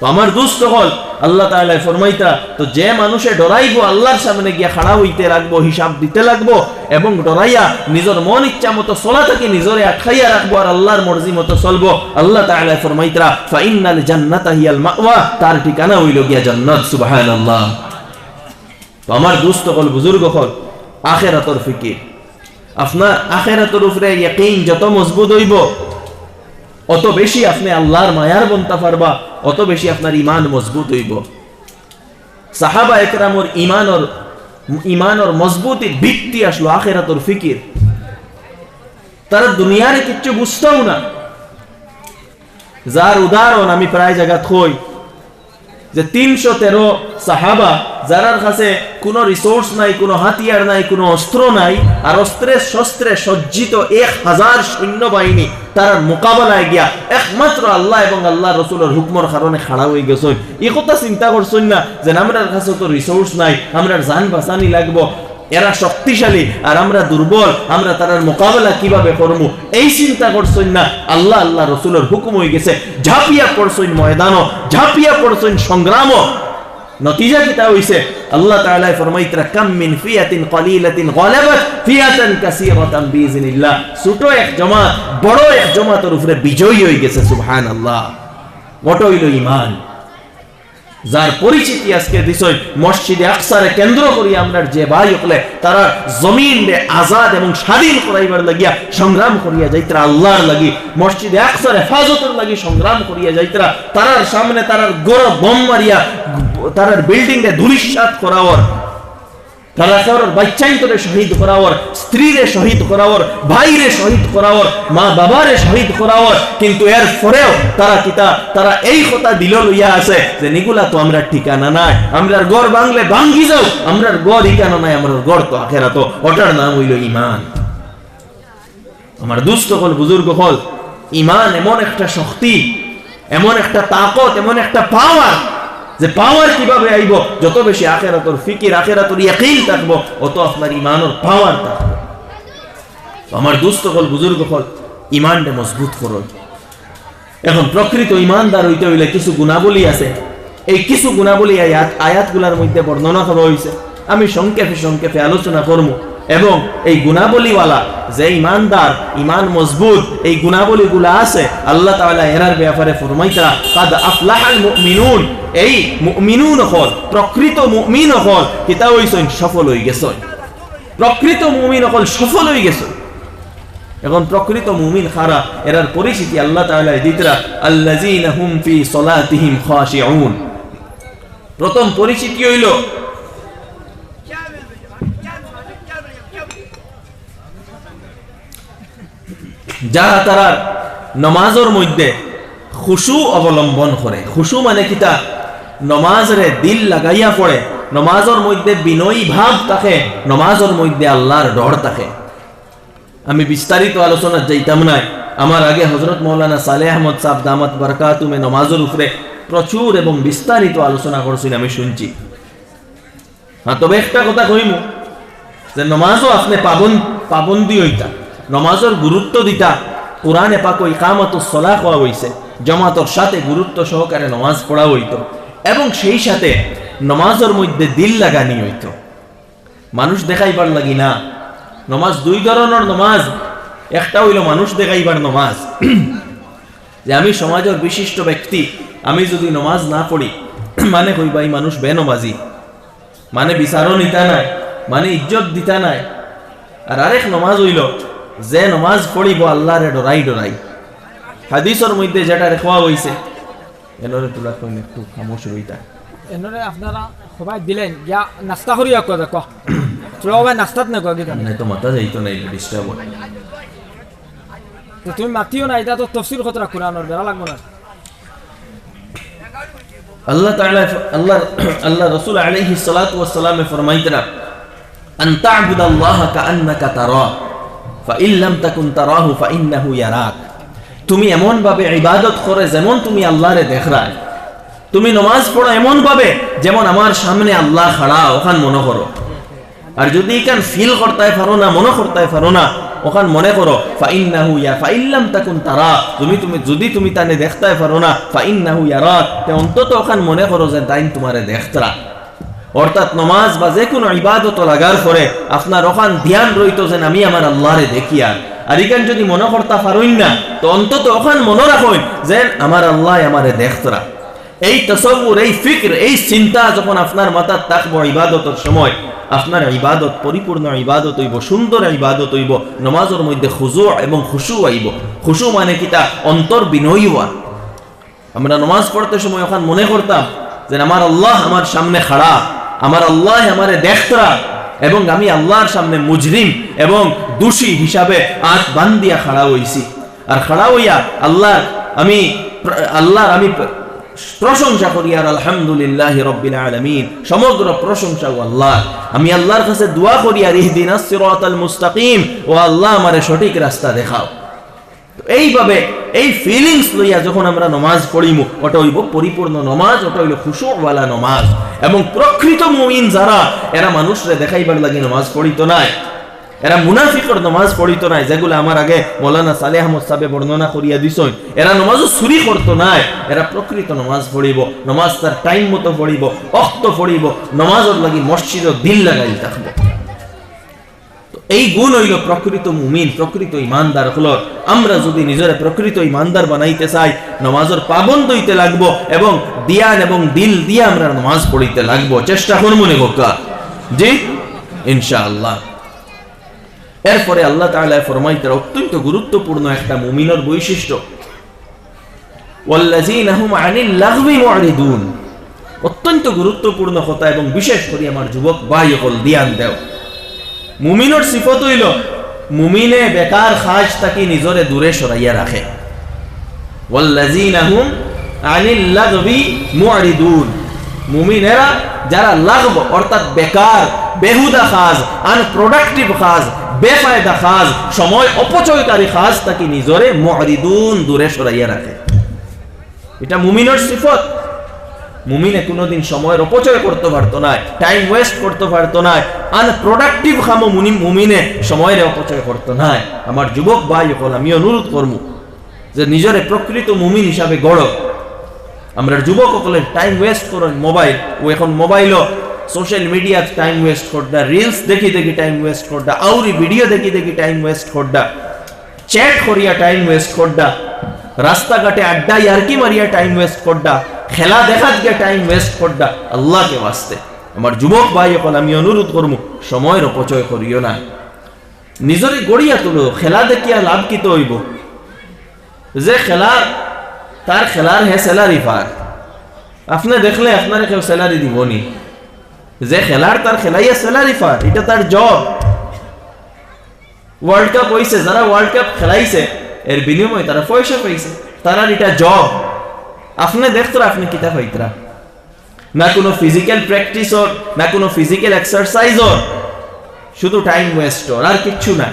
তো আমার দুস্থ হল, আল্লাহ তাআলা ফরমাইতা, তো যে মানুষে ডরাইবো, আল্লাহর সামনে গিয়া খাড়া হইতে লাগবো, হিসাব দিতে লাগবো, এবং ডরাইয়া নিজের মন ইচ্ছা মতো চলা থেকে নিজরে আটকাইয়া রাখব, আর আল্লাহর মর্জি মতো চলবো, আল্লাহ তাআলা ফরমাইতরা ফাইনাল জান্নাত হিয়াল মাওয়া, তার ঠিকানা হইল গিয়া জান্নাত, সুবহানাল্লাহ। তো আমার দুস্থ হল, বুজুর্গ হল, আখেরাতর ফিকির। আপনার আখেরাতর উপরে ইয়াকিন যত মজবুত হইব অত বেশি আপনি আল্লাহর মায়ার বনতা পারবা অত বেশি আপনার ইমান মজবুত হইব। সাহাবা একরামর ইমানর ইমানর মজবুতির ভিত্তি আসলো আখেরাতর ফিকির। তারা দুনিয়ারে কিচ্ছু বুঝতেও না। যার উদাহরণ আমি প্রায় জায়গা থই যে তিনশো তেরো সাহাবা, যারার কাছে কোনো রিসোর্স নাই, কোনো হাতিয়ার নাই, কোনো অস্ত্র নাই, আর অস্ত্রে শস্ত্রে সজ্জিত এক হাজার সৈন্যবাহিনী, তার মোকাবেলায় গিয়া একমাত্র আল্লাহ এবং আল্লাহ রসুলের হুকমর কারণে খাড়া হয়ে গেছে। এই কথা চিন্তা করছেন না যে আমরার কাছে তো রিসোর্স নাই আমরা জান বাঁচানি লাগবো। এরা শক্তিশালী আর আমরা দুর্বল, আমরা তার মোকাবেলা কীভাবে করব? এই চিন্তা করছেন না। আল্লাহ আল্লাহ রসুলের হুকুম হয়ে গেছে। ঝাঁপিয়া পড়ছেন ময়দানও, ঝাঁপিয়া পড়ছেন সংগ্রামও। নতিজা কিতা হইছে? আল্লাহ তাআলা ফরমাইতরা, কাম মিন ফিয়াতিন কলিলাতিন গালাবাত ফিয়াতান কাসীরাতান বিইজনিল্লাহ ছোট এক জামাত, বড় এক জামাতের উপরে বিজয়ী হয়ে গেছে, সুবহানাল্লাহ। ওটা হইল ঈমান যার পরিচিতি আজকে দিছই মসজিদে আকসারে কেন্দ্র করি আমরা যে ভাই হলে, তারা জমিন আজাদ এবং স্বাধীন করাইবার লাগিয়া সংগ্রাম করিয়া যাইতরা, আল্লাহর লাগি মসজিদে আকসার হেফাজতের লাগি সংগ্রাম করিয়া যাইতরা, তারার সামনে তারার গৌরব বম মারিয়া, তারার বিল্ডিং এ ধুলিস করাওয়ার তারা কারোর বাচ্চাইন্তরে শহীদ করাওয়ার, স্ত্রীরে শহীদ করাওয়ার, ভাইরে শহীদ করাওয়ার, মা বাবারে শহীদ করাওয়ার, কিন্তু এর পরেও তারা কিতা তারা এই কথা দিল লইয়া আছে যে নিগুলা তো আমরা ঠিকানা নাই গড় তো নাম হইল ইমান। আমার হল হল ইমান এমন একটা শক্তি, এমন একটা তাকত, এমন একটা পাওয়ার যে পাওয়ার কীভাবে আইব? যত বেশি আখেরাতর ফিকির, আখেরাতর ইয়াকিন থাকব, অত আপনার ইমানের পাওয়ার থাকবে। আমার দুস্থ হল, বুজুর্গ হল, ইমানটা মজবুত করল এখন প্রকৃত ইমানদার হইতে হইলে কিছু গুণাবলী আছে। এই কিছু গুণাবলী আয়াত আয়াতগুলার মধ্যে বর্ণনা করা হয়েছে আমি সংক্ষেপে সংক্ষেপে আলোচনা করব। এবং এই গুণাবলীওয়ালা, যে ইমানদার, ইমান মজবুত, এই গুণাবলীগুলা আছে, আল্লাহ তাআলা এরার ব্যাপারে ফরমাইতরা কাদ আফলাহাল মুমিনুন এই মুমিনুন হল, প্রকৃত মুমিন হল কিতা হইছেন সফল হই গেছে। প্রকৃত মুমিন হল সফল হই গেছে। এখন প্রকৃত মুমিন খারা, এরার পরিচিতি আল্লাহ তাআলা দিতরা, আল্লাযীনা হুম ফি সলাতিহিম খাশিউন প্রথম পরিচিতি হইল যারা তারা নমাজের মধ্যে খুশু অবলম্বন করে খুশু মানে কিতা নমাজরে দিল লাগাইয়া পড়ে নমাজের মধ্যে বিনয়ী ভাব থাকে। নমাজের মধ্যে আল্লাহর ডর থাকে। আমি বিস্তারিত আলোচনা যাইতাম নাই। আমার আগে হজরত মৌলানা সালেহ আহমদ সাহ দামত বরকাতুমে নমাজের উপরে প্রচুর এবং বিস্তারিত আলোচনা করছেন আমি শুনছি। হ্যাঁ তবে একটা কথা কইম যে, নমাজও আপনি পাবন পাবন্দি হইতা নমাজের গুরুত্ব দিতা কোরআনে পাক ইকামত সলা হওয়া হইছে জমাতর সাথে গুরুত্ব সহকারে নমাজ পড়া হইত, এবং সেই সাথে নমাজের মধ্যে দিল লাগানি হইত। মানুষ দেখাইবার লাগি না, নমাজ দুই ধরনের নমাজ, একটা হইল মানুষ দেখাইবার নমাজ। যে আমি সমাজের বিশিষ্ট ব্যক্তি, আমি যদি নমাজ না পড়ি মানে কইবা এই মানুষ বেনমাজি মানে বিচারও নিতা নাই মানে ইজ্জত দিতা নাই। আর আরেক নমাজ হইল যে নমাজ পড়িব আল্লাহরে ডরাই ডরাই। হাদিসের মধ্যে যেটা রেখা হইছে এনরে তোলা কইলে একটু খামোশ রইতা এনেদৰে আপনারা সবাই দিলেন ইয়া নাস্তা করিয়া কয় দেখো। সবাই নাস্তাত নেকয় কি নাই তো মাথা যাইতো নাই ডিস্টার্ব তো তুমি মাতিও না এটা তো তফসিল খতরা কোরআনের বেড়া লাগবো না। আল্লাহ তাআলা আল্লাহ আল্লাহ রাসূল আলাইহি সালাতু ওয়াস সালাম ফরমাইতরা আন তা'বুদাল্লাহ কাআন্নাকা তারা তুমি এমন ভাবে ইবাদত করে যেমন তুমি আল্লাহরে তুমি নমাজ পড়ো এমন ভাবে যেমন আমার সামনে আল্লাহ খাড়া, ওখান মনে করো। আর যদি এখান ফিল করতে পারো না, মনে করতে পারো না, ওখান মনে করো ইয়া, ফাইল্লাম তাকুন তুমি তুমি, যদি তুমি তানে দেখতে পারো না, ফাইন্নাহু ইয়ারা তে অন্তত ওখান মনে করো যে তাই তোমারে দেখতরা অর্থাৎ নমাজ বা যে কোনো ইবাদত লাগার পরে আপনার ওখান ধ্যান রইতো যেন আমি আমার আল্লাহরে দেখি আর। ইখান যদি মনে করতা পারইন না, তো অন্তত ওখান মনে রাখুন যে আমার আল্লাহ আমারে দেখতরা এই তসব্বুর এই ফিক্র, এই চিন্তা যখন আপনার মাথার থাকব ইবাদতের সময়, আপনার ইবাদত পরিপূর্ণ ইবাদত হইব, সুন্দর ইবাদত হইব, নমাজের মধ্যে খুজু এবং খুশু আইব খুশু মানে কিতা অন্তর বিনয়ী হওয়া। আমরা নমাজ পড়তে সময় ওখান মনে করতাম যে আমার আল্লাহ আমার সামনে খাড়া আমার আল্লাহ আমারে দেখতরা এবং আমি আল্লাহর সামনে মুজরিম এবং দোষী হিসাবে আট বান্দিয়া খাড়া হইছি। আর খাড়া হইয়া আল্লাহ আমি আল্লাহর আমি প্রশংসা করি আর আলহামদুলিল্লাহ রব্বিল আলামিন, সমগ্র প্রশংসা ও আল্লাহ আমি আল্লাহর কাছে দোয়া করি আর সিরাতাল মুস্তাকিম, ও আল্লাহ আমারে সঠিক রাস্তা দেখাও। এইভাবে এই ফিলিংস লইয়া যখন আমরা নমাজ পড়িমু, ওটা হইব পরিপূর্ণ নমাজ, ওটা হইল খুশুওয়ালা নমাজ। এবং প্রকৃত মুমিন যারা, এরা মানুষরে দেখাইবার লাগে নমাজ পড়িত নাই। এরা মুনাফিকর নমাজ পড়িত নাই, যেগুলো আমার আগে মৌলানা সালেহ আহমদ সাহেব বর্ণনা করিয়া দিছই এরা নমাজও চুরি করতো নাই, এরা প্রকৃত নমাজ পড়িব, নমাজ তার টাইম মতো পড়িব অক্ত পড়িব, নমাজর লাগি মসজিদ দিল লাগাই থাকব। এই গুণ হইল প্রকৃত মুমিন, প্রকৃত ইমানদার হল আমরা যদি নিজের প্রকৃত ইমানদার বানাইতে চাই, নমাজের পাবন্দ হইতে লাগবো এবং দিয়ান এবং দিল দিয়ে আমরা নমাজ পড়িতে লাগবো। চেষ্টা করব নে গোকা জি? ইনশাআল্লাহ। এরপরে আল্লাহ তাআলা ফরমাইতে অত্যন্ত গুরুত্বপূর্ণ একটা মুমিনের বৈশিষ্ট্য। অত্যন্ত গুরুত্বপূর্ণ কথা এবং বিশেষ করে আমার যুবক, ভাই হল দিয়ান দেও। মুমিনর সিফত হইল, মুমিনে বেকার খাজ তাকে নিজরে দূরে সরাইয়া রাখে ওয়াল্লাযীনা হুম আনিল লাগবি মুআরিদুন মুমিনেরা যারা লাগব অর্থাৎ বেকার বেহুদা খাজ আনপ্রোডাক্টিভ খাজ, বেফায়দা খাজ, সময় অপচয়কারী খাজ তাকে নিজরে মুআরিদুন দূরে সরাইয়া রাখে এটা মুমিনের সিফত। মুমিনে কোনোদিন সময়ের অপচয় করতে পারতো না টাইম ওয়েস্ট করতে পারতো না আনপ্রোডাক্টিভ খামো মুনি মুমিনে সময়ের অপচয় করতো না। আমার যুবক ভাই হল আমি অনুরোধ করব যে নিজের প্রকৃত মুমিন হিসাবে গড়। আমরা যুবক সকলের টাইম ওয়েস্ট করেন মোবাইল ও এখন মোবাইলও সোশ্যাল মিডিয়া টাইম ওয়েস্ট করডা রিলস দেখি দেখি টাইম ওয়েস্ট করডা আউরি ভিডিও দেখি দেখি টাইম ওয়েস্ট করডা চ্যাট করিয়া টাইম ওয়েস্ট করডা রাস্তাঘাটে আড্ডা ইয়ারকি মারিয়া টাইম ওয়েস্ট করডা খেলা দেখাত গিয়ে টাইম ওয়েস্ট করডা আল্লাহকে বাঁচতে। আমার যুবক ভাই এখন আমি অনুরোধ করব সময়ের অপচয় করিও না। নিজরে গড়িয়া তুলো, খেলা দেখিয়া লাভ কি তো হইব? যে খেলা, তার খেলার হে স্যালারি পার। আপনি দেখলে আপনার কেউ স্যালারি দিবনি। যে খেলার, তার খেলাইয়া স্যালারি পার, এটা তার জব ওয়ার্ল্ড কাপ হইছে, যারা ওয়ার্ল্ড কাপ খেলাইছে, এর বিনিময়ে তারা পয়সা পাইছে তারা এটা জব আপনি দেখতো আপনি কিতা পাইতরা না কোনো ফিজিক্যাল প্র্যাকটিস ওর, না কোনো ফিজিক্যাল এক্সারসাইজ ওর। শুধু টাইম ওয়েস্ট ওর, আর কিচ্ছু না।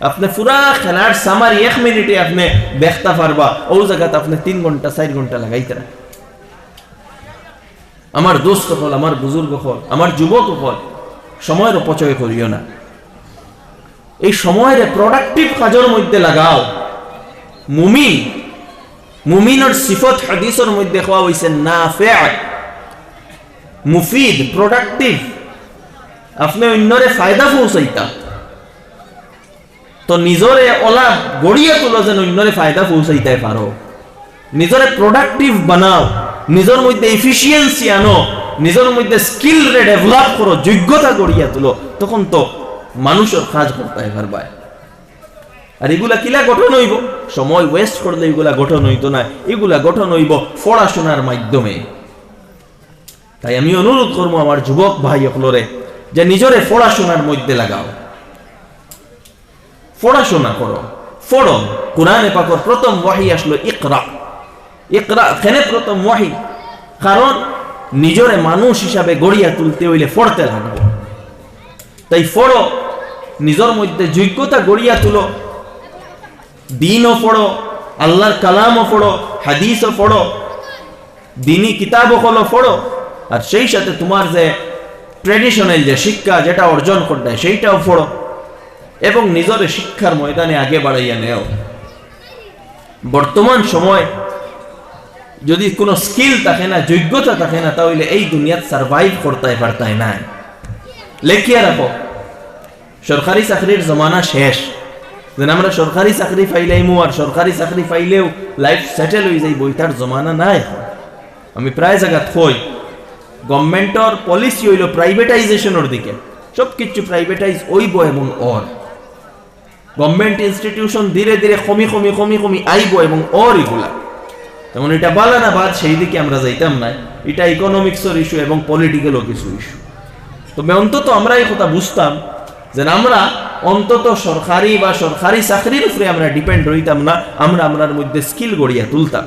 আপনি পুরা খেলার সামারি এক মিনিটে আপনি দেখতে পারবা ও জায়গাতে আপনি তিন ঘণ্টা, চার ঘণ্টা লাগাইতে আমার দোস্ত হল, আমার বুজুর্গ হল, আমার যুবক হল, সময়ের অপচয় করিও না। এই সময়ের প্রোডাক্টিভ কাজের মধ্যে লাগাও। মুমিন মুমিনের সিফত হাদিসের মধ্যে হওয়া হয়েছে না মুফিদ প্রোডাক্টিভ আপনি অন্যরে ফায়দা পৌঁছাইতা তো নিজরে ওলা গড়িয়ে তুলো যেন অন্যরে ফায়দা পৌঁছাইতে পারো নিজরে প্রোডাক্টিভ বানাও। নিজের মধ্যে এফিসিয়েন্সি আনো। নিজের মধ্যে স্কিল রে ডেভেলপ করো যোগ্যতা গড়িয়া তুলো। তখন তো মানুষের কাজ করতে পারবায় আর এগুলা কিলা গঠন হইব? সময় ওয়েস্ট করলে এগুলা গঠন হইতো না। এগুলা গঠন হইব পড়াশোনার মাধ্যমে। তাই আমি অনুরোধ করব আমার যুবক ভাই অকলরে, যে নিজরে পড়াশোনার মধ্যে লাগাও। পড়াশোনা করো, পড়ো। কোরআনে পাকর প্রথম ওয়াহি আসলো ইকরা। ইকরা খেনে প্রথম ওয়াহি? কারণ নিজরে মানুষ হিসাবে গড়িয়া তুলতে হইলে পড়তে লাগবে। তাই পড়ো, নিজের মধ্যে যোগ্যতা গড়িয়া তুলো। দিনও পড়ো, আল্লাহর কালামও পড়ো, হাদিসও পড়ো, দিনী কিতাবও হলো পড়ো, আর সেই সাথে তোমার যে ট্রেডিশনাল যে শিক্ষা যেটা অর্জন করতে সেইটাও পড়ো এবং নিজের শিক্ষার ময়দানে আগে বাড়াইয়া নেও। বর্তমান সময় যদি কোনো স্কিল থাকে না, যোগ্যতা থাকে না, তাহলে এই দুনিয়াত সার্ভাইভ করতে পারতাই না লেখিয়া রাখো, সরকারি চাকরির জমানা শেষ। যেন আমরা সরকারি চাকরি পাইলাইমু আর সরকারি চাকরি পাইলেও লাইফ সেটেল হয়ে যাই বইটার জমানা নাই। আমি প্রায় জায়গাত কই গভর্নমেন্টর পলিসি হইল প্রাইভেটাইজেশনের দিকে। সব কিছু প্রাইভেটাইজ হইব এবং অর গভর্নমেন্ট ইনস্টিটিউশন ধীরে ধীরে কমি কমি কমি কমি আইব এবং অর এগুলা তেমন এটা বালা না বাদ সেই দিকে আমরা যাইতাম না এটা ইকোনমিক্সের ইস্যু এবং পলিটিক্যালও কিছু ইস্যু তবে অন্তত আমরা এই কথা বুঝতাম যে আমরা অন্তত সরকারি বা সরকারি চাকরির উপরে আমরা ডিপেন্ড রইতাম না, আমরা আমরার মধ্যে স্কিল গড়িয়া তুলতাম।